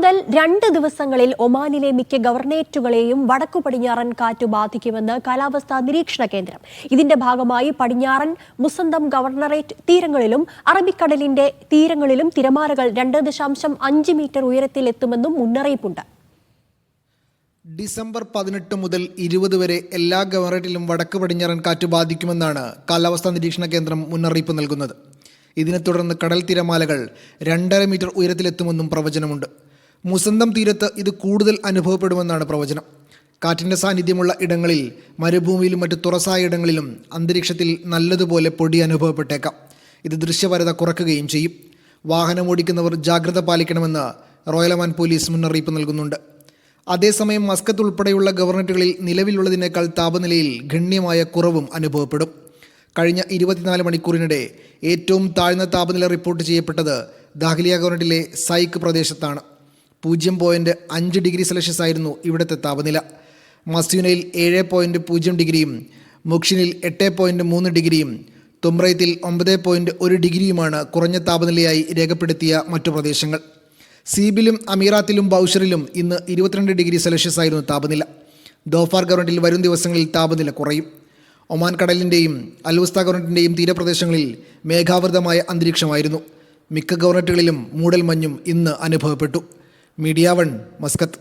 മുതൽ രണ്ട് ദിവസങ്ങളിൽ ഒമാനിലെ മിക്ക ഗവർണേറ്റുകളെയും വടക്കു പടിഞ്ഞാറൻ കാറ്റ് ബാധിക്കുമെന്ന് കാലാവസ്ഥാ നിരീക്ഷണ കേന്ദ്രം. ഇതിന്റെ ഭാഗമായി പടിഞ്ഞാറൻ മുസന്തം ഗവർണറേറ്റ് തീരങ്ങളിലും അറബിക്കടലിന്റെ തീരങ്ങളിലും തിരമാലകൾ രണ്ട് ദശാംശം അഞ്ച് മീറ്റർ ഉയരത്തിൽ എത്തുമെന്നും മുന്നറിയിപ്പുണ്ട്. ഡിസംബർ പതിനെട്ട് മുതൽ ഇരുപത് വരെ എല്ലാ ഗവർണറേറ്റിലും വടക്ക് പടിഞ്ഞാറൻ കാറ്റ് ബാധിക്കുമെന്നാണ് കാലാവസ്ഥാ നിരീക്ഷണ കേന്ദ്രം മുന്നറിയിപ്പ് നൽകുന്നത്. ഇതിനെ തുടർന്ന് കടൽ തിരമാലകൾ രണ്ടര മീറ്റർ ഉയരത്തിലെത്തുമെന്നും പ്രവചനമുണ്ട്. മുസന്തം തീരത്ത് ഇത് കൂടുതൽ അനുഭവപ്പെടുമെന്നാണ് പ്രവചനം. കാറ്റിന്റെ സാന്നിധ്യമുള്ള ഇടങ്ങളിൽ മരുഭൂമിയിലും മറ്റ് തുറസായ ഇടങ്ങളിലും അന്തരീക്ഷത്തിൽ നല്ലതുപോലെ പൊടി അനുഭവപ്പെട്ടേക്കാം. ഇത് ദൃശ്യപരത കുറയ്ക്കുകയും ചെയ്യും. വാഹനം ഓടിക്കുന്നവർ ജാഗ്രത പാലിക്കണമെന്ന് റോയലമാൻ പോലീസ് മുന്നറിയിപ്പ് നൽകുന്നുണ്ട്. അതേസമയം മസ്കത്ത് ഉൾപ്പെടെയുള്ള ഗവർണറ്റുകളിൽ നിലവിലുള്ളതിനേക്കാൾ താപനിലയിൽ ഗണ്യമായ കുറവും അനുഭവപ്പെടും. കഴിഞ്ഞ ഇരുപത്തിനാല് മണിക്കൂറിനിടെ ഏറ്റവും താഴ്ന്ന താപനില റിപ്പോർട്ട് ചെയ്യപ്പെട്ടത് ദാഹ്ലിയ ഗവർണറ്റിലെ സൈക്ക് പ്രദേശത്താണ്. പൂജ്യം പോയിന്റ് അഞ്ച് ഡിഗ്രി സെൽഷ്യസ് ആയിരുന്നു ഇവിടുത്തെ താപനില. മസ്യൂനയിൽ ഏഴ് പോയിന്റ് പൂജ്യം ഡിഗ്രിയും മുക്ഷിനിൽ എട്ട് പോയിന്റ് മൂന്ന് ഡിഗ്രിയും തുമ്രയത്തിൽ ഒമ്പത് പോയിന്റ് ഒരു ഡിഗ്രിയുമാണ് കുറഞ്ഞ താപനിലയായി രേഖപ്പെടുത്തിയ മറ്റു പ്രദേശങ്ങൾ. സീബിലും അമീറാത്തിലും ബൗഷറിലും ഇന്ന് ഇരുപത്തിരണ്ട് ഡിഗ്രി സെൽഷ്യസ് ആയിരുന്നു താപനില. ദോഫാർ ഗവൺമെന്റിൽ വരും ദിവസങ്ങളിൽ താപനില കുറയും. ഒമാൻ കടലിന്റെയും അൽവസ്ത ഗവൺമെന്റിന്റെയും തീരപ്രദേശങ്ങളിൽ മേഘാവൃതമായ അന്തരീക്ഷമായിരുന്നു. മിക്ക ഗവർണറ്റുകളിലും മൂടൽ മഞ്ഞും ഇന്ന് അനുഭവപ്പെട്ടു. Media one मस्कत